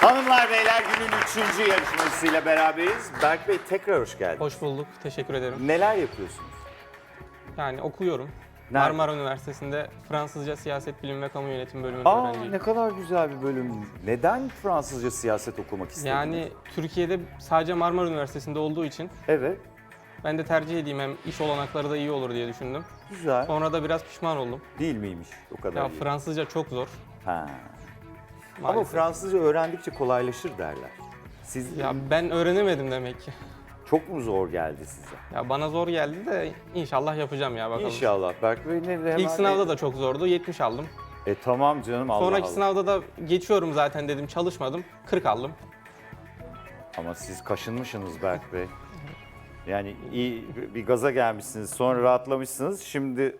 Hanımlar beyler günün üçüncü yarışmacısıyla beraberiz. Berk Bey tekrar hoş geldiniz. Hoş bulduk. Teşekkür ederim. Neler yapıyorsunuz? Yani okuyorum. Nerede? Marmara Üniversitesi'nde Fransızca Siyaset Bilimi ve Kamu Yönetimi bölümünde Aa öğrenciyim. ne kadar güzel bir bölüm. Neden Fransızca siyaset okumak istediniz? Yani Türkiye'de sadece Marmara Üniversitesi'nde olduğu için Evet, ben de tercih edeyim hem iş olanakları da iyi olur diye düşündüm. güzel. Sonra da biraz pişman oldum. Değil miymiş o kadar Ya iyi? Fransızca çok zor. Ha. Ama Maalesef. Fransızca öğrendikçe kolaylaşır derler. Siz Ya ben öğrenemedim demek ki. çok mu zor geldi size? Ya bana zor geldi de inşallah yapacağım ya bakalım. İnşallah Berk Bey ne hemen İlk sınavda da çok zordu. 70 aldım. E tamam canım Allah Sonraki Allah. sınavda da geçiyorum zaten dedim çalışmadım. 40 aldım. Ama siz kaşınmışsınız Berk Bey. Yani iyi bir gaza gelmişsiniz, sonra rahatlamışsınız. Şimdi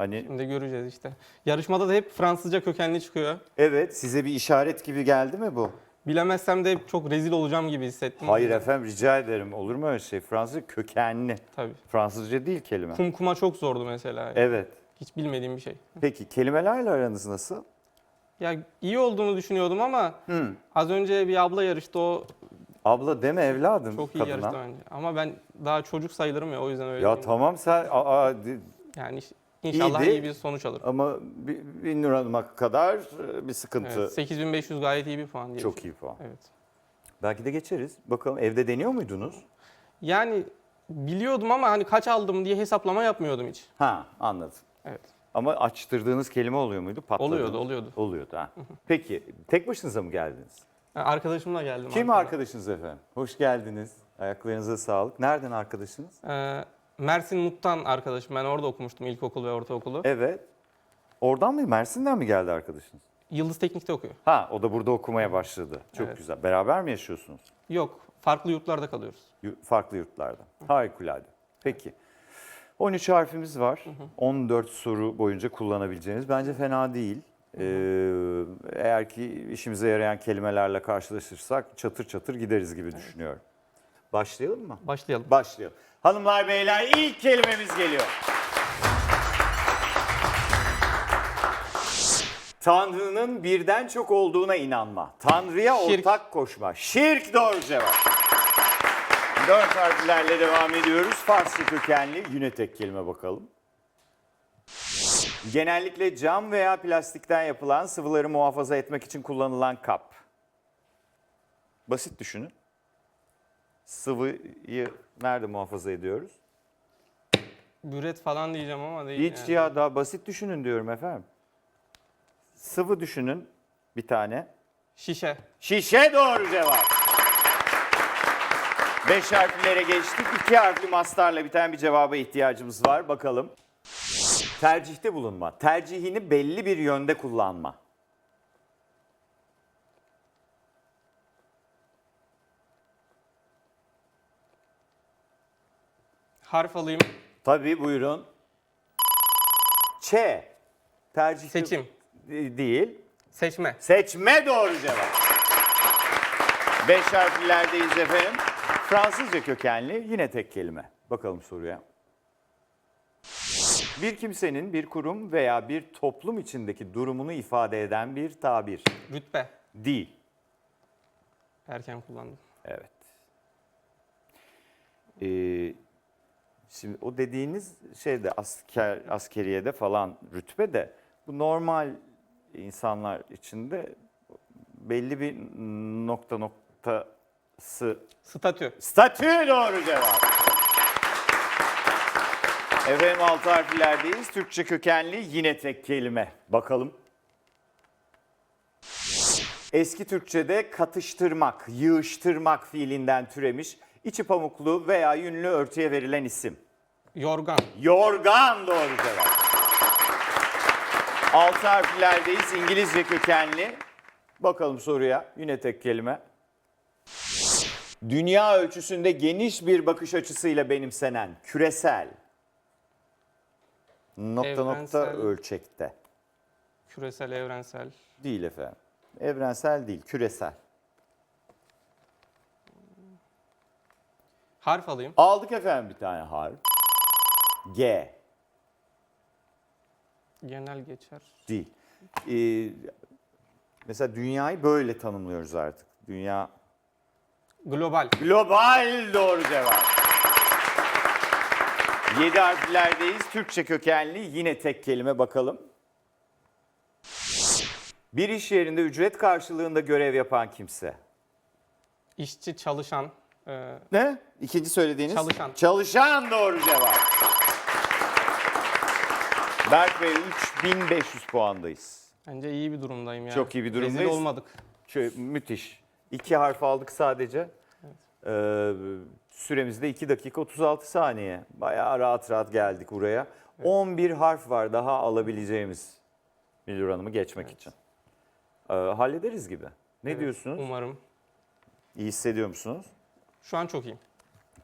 hani Şimdi göreceğiz işte. Yarışmada da hep Fransızca kökenli çıkıyor. evet size bir işaret gibi geldi mi bu? Bilemezsem de hep çok rezil olacağım gibi hissettim. Hayır efendim rica ederim. Olur mu öyle şey? Fransızca kökenli. Tabii. Fransızca değil kelime. Kum kuma çok zordu mesela. Evet. Hiç bilmediğim bir şey. Peki kelimelerle aranız nasıl? Ya iyi olduğunu düşünüyordum ama Hı. az önce bir abla yarıştı o Abla deme evladım çok iyi kadına. yarıştı bence. Ama ben daha çocuk sayılırım ya o yüzden öyle Ya diyeyim. tamam sen aa, di- Yani iş- inşallah İyiydi. iyi bir sonuç alırım. ama bin lira kadar e, bir sıkıntı. Evet, 8500 gayet iyi bir puan diye. Çok iyi puan. Evet. Belki de geçeriz. Bakalım evde deniyor muydunuz? Yani biliyordum ama hani kaç aldım diye hesaplama yapmıyordum hiç. Ha anladım. Evet. Ama açtırdığınız kelime oluyor muydu? Patladınız. Oluyordu, oluyordu. Oluyordu ha. Peki tek başınıza mı geldiniz? Yani arkadaşımla geldim. Kim arkada. arkadaşınız efendim? Hoş geldiniz. Ayaklarınıza sağlık. Nereden arkadaşınız? Ee, Mersin Mut'tan arkadaşım. Ben orada okumuştum ilkokul ve ortaokulu. Evet. Oradan mı? Mersin'den mi geldi arkadaşınız? Yıldız Teknik'te okuyor. Ha, o da burada okumaya başladı. Çok Evet. güzel. Beraber mi yaşıyorsunuz? Yok, farklı yurtlarda kalıyoruz. Yu- Farklı yurtlarda. Harikulade. Peki. 13 harfimiz var. 14 soru boyunca kullanabileceğiniz. Bence fena değil. Ee, eğer ki işimize yarayan kelimelerle karşılaşırsak çatır çatır gideriz gibi düşünüyorum. Başlayalım mı? Başlayalım. Başlayalım. Hanımlar beyler ilk kelimemiz geliyor. Tanrı'nın birden çok olduğuna inanma. Tanrı'ya Şirk. ortak koşma. Şirk doğru cevap. Dört harflerle devam ediyoruz. Farsça kökenli yine tek kelime bakalım. Genellikle cam veya plastikten yapılan sıvıları muhafaza etmek için kullanılan kap. Basit düşünün. Sıvıyı nerede muhafaza ediyoruz? Büret falan diyeceğim ama değil. Hiç yani. ya daha basit düşünün diyorum efendim. Sıvı düşünün bir tane. Şişe. Şişe doğru cevap. Beş harflere geçtik. İki harfli mastarla biten bir cevaba ihtiyacımız var. Bakalım. Tercihte bulunma. Tercihini belli bir yönde kullanma. Harf alayım. Tabii buyurun. Ç. Tercih Seçim. değil. Seçme. Seçme doğru cevap. Beş harflerdeyiz efendim. Fransızca kökenli yine tek kelime. Bakalım soruya. Bir kimsenin bir kurum veya bir toplum içindeki durumunu ifade eden bir tabir. Rütbe. Değil. Erken kullandım. Evet. Ee, şimdi o dediğiniz şeyde asker askeriyede falan rütbe de bu normal insanlar içinde belli bir nokta noktası Statü. Statü doğru cevap. Efendim altı harflerdeyiz. Türkçe kökenli yine tek kelime. Bakalım. Eski Türkçe'de katıştırmak, yığıştırmak fiilinden türemiş, içi pamuklu veya yünlü örtüye verilen isim. Yorgan. Yorgan doğru cevap. Altı harflerdeyiz. İngilizce kökenli. Bakalım soruya. Yine tek kelime. Dünya ölçüsünde geniş bir bakış açısıyla benimsenen küresel nokta nokta Evrensel. ölçekte. Küresel, evrensel. Değil efendim. Evrensel değil, küresel. Harf alayım. Aldık efendim bir tane harf. G. Genel geçer. Değil. Ee, mesela dünyayı böyle tanımlıyoruz artık. Dünya Global. Global doğru cevap. 7 harflerdeyiz. Türkçe kökenli yine tek kelime bakalım. Bir iş yerinde ücret karşılığında görev yapan kimse. İşçi, çalışan. E, Ne? İkinci söylediğiniz? Çalışan. Çalışan doğru cevap. Berk Bey 3500 puandayız. bence iyi bir durumdayım ya. Çok iyi bir durumdayız. Rezil olmadık. Şöyle müthiş. İki harf aldık sadece. Ee, süremiz de 2 dakika 36 saniye. Bayağı rahat rahat geldik buraya. 11 harf var daha alabileceğimiz Milur Hanım'ı geçmek için. Ee, hallederiz gibi. Ne Evet, diyorsunuz? Umarım. İyi hissediyor musunuz? Şu an çok iyiyim.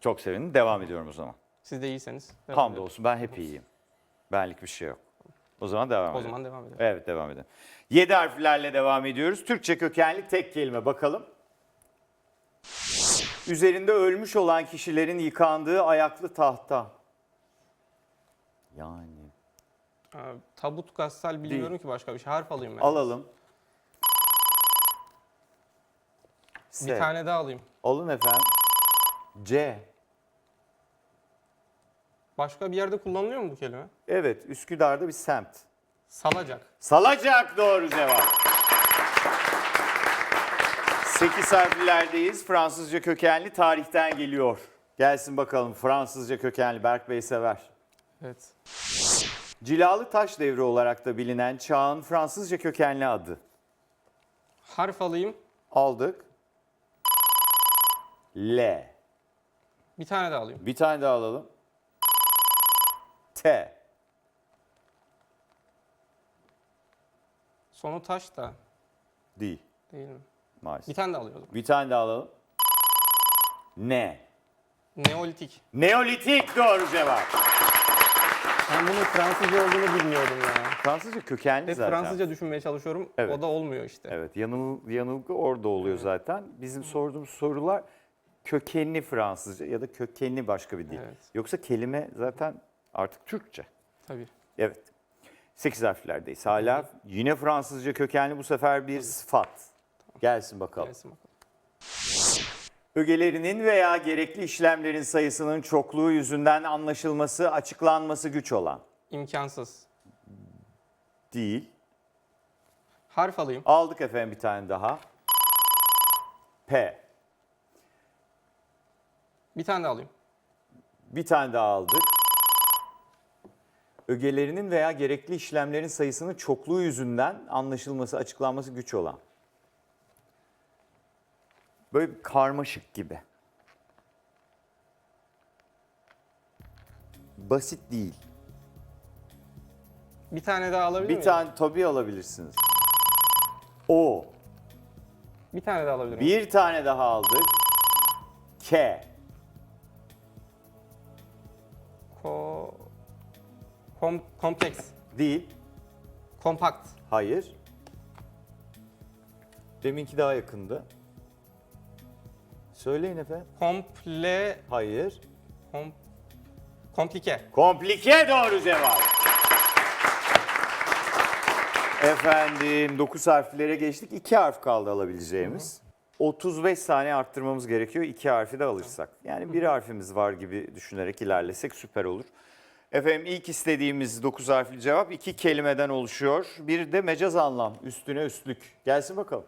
Çok sevindim. Devam ediyorum o zaman. Siz de iyiyseniz. devam. Hamdolsun ben hep iyiyim. Benlik bir şey yok. O zaman devam O edelim. zaman devam edelim. Evet devam edelim. 7 harflerle devam ediyoruz. Türkçe kökenli tek kelime bakalım. Üzerinde ölmüş olan kişilerin yıkandığı ayaklı tahta. Yani Ee, tabut gassal bilmiyorum ki başka bir şey. Harf alayım ben. alalım. Bir S. tane daha alayım. Alın efendim. C. Başka bir yerde kullanılıyor mu bu kelime? Evet Üsküdar'da bir semt. Salacak. Salacak doğru cevap. 8 harflerdeyiz. Fransızca kökenli tarihten geliyor. Gelsin bakalım Fransızca kökenli Berk Bey sever. Evet. Cilalı taş devri olarak da bilinen çağın Fransızca kökenli adı. Harf alayım. Aldık. L. Bir tane daha alayım. Bir tane daha alalım. T. Sonu taş da Değil değil mi? maalesef. Bir tane daha alıyorum. Bir tane daha alalım. N. Neolitik. Neolitik doğru cevap. Ben bunun Fransızca olduğunu bilmiyordum ya. Fransızca kökenli Hep zaten. Fransızca düşünmeye çalışıyorum. Evet. O da olmuyor işte. Evet yanıl, yanılgı orada oluyor zaten. Bizim sorduğumuz sorular kökenli Fransızca ya da kökenli başka bir dil. Evet. Yoksa kelime zaten artık Türkçe. Tabii. Evet. 8 harflerdeyiz hala. Yine Fransızca kökenli bu sefer bir sıfat. Gelsin bakalım. Gelsin bakalım. Ögelerinin veya gerekli işlemlerin sayısının çokluğu yüzünden anlaşılması, açıklanması güç olan. İmkansız. Değil. Harf alayım. Aldık efendim bir tane daha. P. Bir tane daha alayım. Bir tane daha aldık. Ögelerinin veya gerekli işlemlerin sayısının çokluğu yüzünden anlaşılması, açıklanması güç olan. Böyle bir karmaşık gibi. Basit değil. Bir tane daha alabilir Bir miyim? tane tabii alabilirsiniz. O. Bir tane daha alabilir miyim? Bir tane daha aldık. K. Kom... Kompleks. Değil. Kompakt. Hayır. Deminki daha yakındı. Söyleyin efendim. Komple... Hayır. Kom... Komplike. Komplike doğru cevap. Efendim 9 harflere geçtik. 2 harf kaldı alabileceğimiz. 35 saniye arttırmamız gerekiyor. 2 harfi de alırsak. Yani bir harfimiz var gibi düşünerek ilerlesek süper olur. Efendim ilk istediğimiz 9 harfli cevap iki kelimeden oluşuyor. Bir de mecaz anlam. Üstüne üstlük. Gelsin bakalım.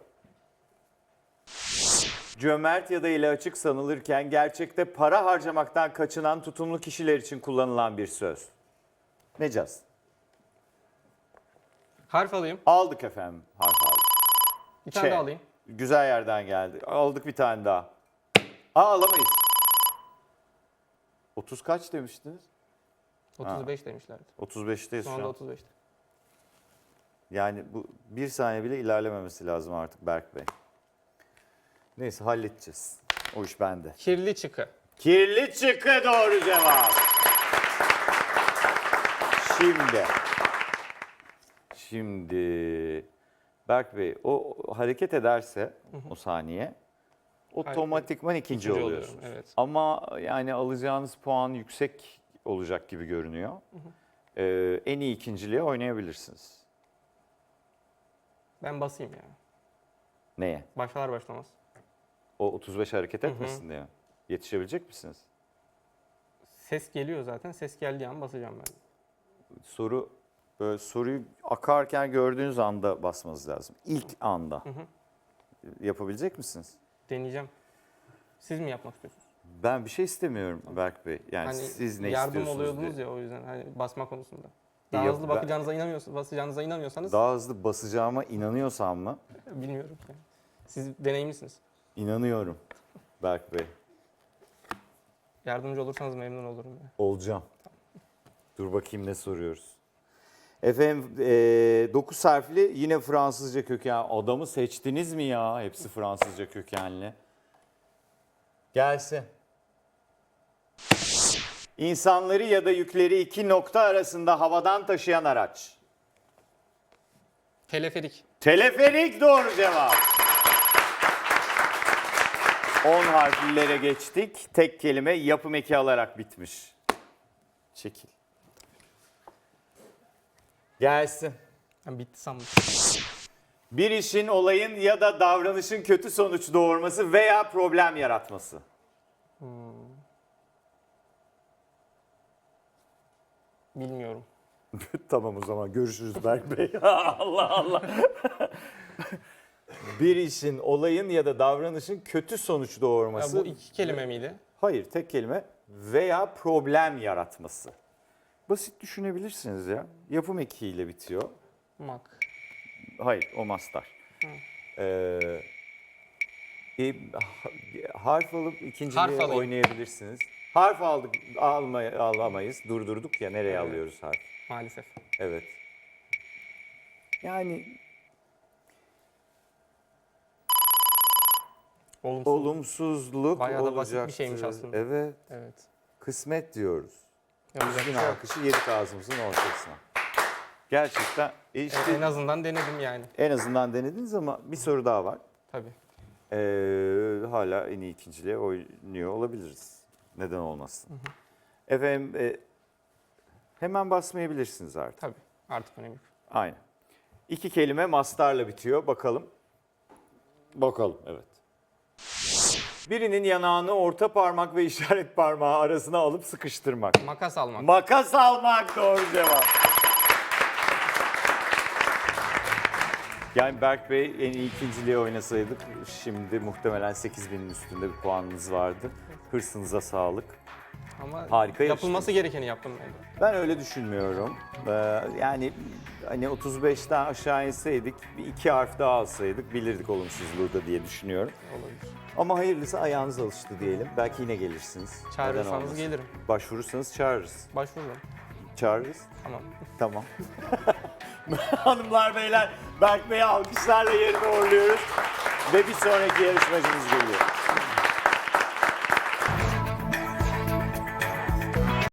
Cömert ya da ile açık sanılırken gerçekte para harcamaktan kaçınan tutumlu kişiler için kullanılan bir söz. Mecaz. Harf alayım. Aldık efendim harf aldık. Bir tane daha alayım. Güzel yerden geldi. Aldık bir tane daha. Aa alamayız. 30 kaç demiştiniz? 35 demişlerdi. 35'teyiz Şu şu anda an. 35'te. Yani bu bir saniye bile ilerlememesi lazım artık Berk Bey. Neyse halledeceğiz. O iş bende. Kirli çıkı. Kirli çıkı doğru cevap. Şimdi. Şimdi. Berk Bey o hareket ederse o saniye otomatikman ikinci, İkinci oluyorsunuz. oluyorum, evet. Ama yani alacağınız puan yüksek olacak gibi görünüyor. Ee, en iyi ikinciliğe oynayabilirsiniz. Ben basayım ya. Neye? Başlar başlamaz. O 35 hareket etmesin diye. Yetişebilecek misiniz? Ses geliyor zaten. Ses geldiği an basacağım ben. Soru böyle soruyu akarken gördüğünüz anda basmanız lazım. İlk anda. Yapabilecek misiniz? Deneyeceğim. Siz mi yapmak istiyorsunuz? Ben bir şey istemiyorum Berk Bey. Yani Hani siz ne yardım istiyorsunuz oluyordunuz diye. ya o yüzden hani basma konusunda. Daha Yok, hızlı ben- bakacağınıza inanıyorsanız, basacağınıza inanıyorsanız Daha hızlı basacağıma inanıyorsam mı? bilmiyorum. Yani. Siz deneyimlisiniz. İnanıyorum Berk Bey. Yardımcı olursanız memnun olurum. Yani. Olacağım. Dur bakayım ne soruyoruz. Efendim 9 harfli yine Fransızca köken. Adamı seçtiniz mi ya? Hepsi Fransızca kökenli. Gelsin. İnsanları ya da yükleri iki nokta arasında havadan taşıyan araç. Teleferik. Teleferik doğru cevap. 10 harflilere geçtik. Tek kelime yapım eki alarak bitmiş. Çekil. Gelsin. Ben bitti sandım. Bir işin, olayın ya da davranışın kötü sonuç doğurması veya problem yaratması. Bilmiyorum. tamam o zaman görüşürüz Berk Bey. Allah Allah. Bir işin, olayın ya da davranışın kötü sonuç Ya doğurması. bu iki kelime miydi? Hayır, tek kelime veya problem yaratması. Basit düşünebilirsiniz ya. Yapım ekiyle bitiyor. Mak. Hayır, o mastar. Ee, e, ha- harf alıp ikinciliği Harf alayım. oynayabilirsiniz. Harf aldık, almay, alamayız. Durdurduk ya, nereye Evet. alıyoruz harf? Maalesef. Evet. Yani Olumsuz. olumsuzluk Bayağı da basit bir şeymiş aslında. Evet, Evet. kısmet diyoruz. Yapacak bir Gün şey yok. alkışı yedik ağzımızın ortasına. Gerçekten e, işte En azından denedim yani. en azından denediniz ama bir soru daha var. Tabii. Ee, hala en iyi ikinciliğe oynuyor olabiliriz. Neden olmasın? Efendim e, hemen basmayabilirsiniz artık. Tabii. Artık önemi yok. Aynen. İki kelime mastarla bitiyor. Bakalım. Bakalım evet. Birinin yanağını orta parmak ve işaret parmağı arasına alıp sıkıştırmak. Makas almak. Makas almak doğru cevap. Yani Berk Bey en iyi ikinciliği oynasaydık şimdi muhtemelen 8000'in üstünde bir puanınız vardı. Hırsınıza sağlık. Ama Harika yapılması gerekeni yaptım ben. Ben öyle düşünmüyorum. Ee, yani hani 35'ten aşağı inseydik bir iki harf daha alsaydık bilirdik olumsuzluğu da diye düşünüyorum. Olabilir. Ama hayırlısı ayağınız alıştı diyelim. Belki yine gelirsiniz. Neden Çağırırsanız olmasın? gelirim. Başvurursanız çağırırız. Başvururum. Çağırırız. Tamam. Tamam. Hanımlar beyler Berk Bey'i alkışlarla yerine uğurluyoruz. Ve bir sonraki yarışmacımız geliyor.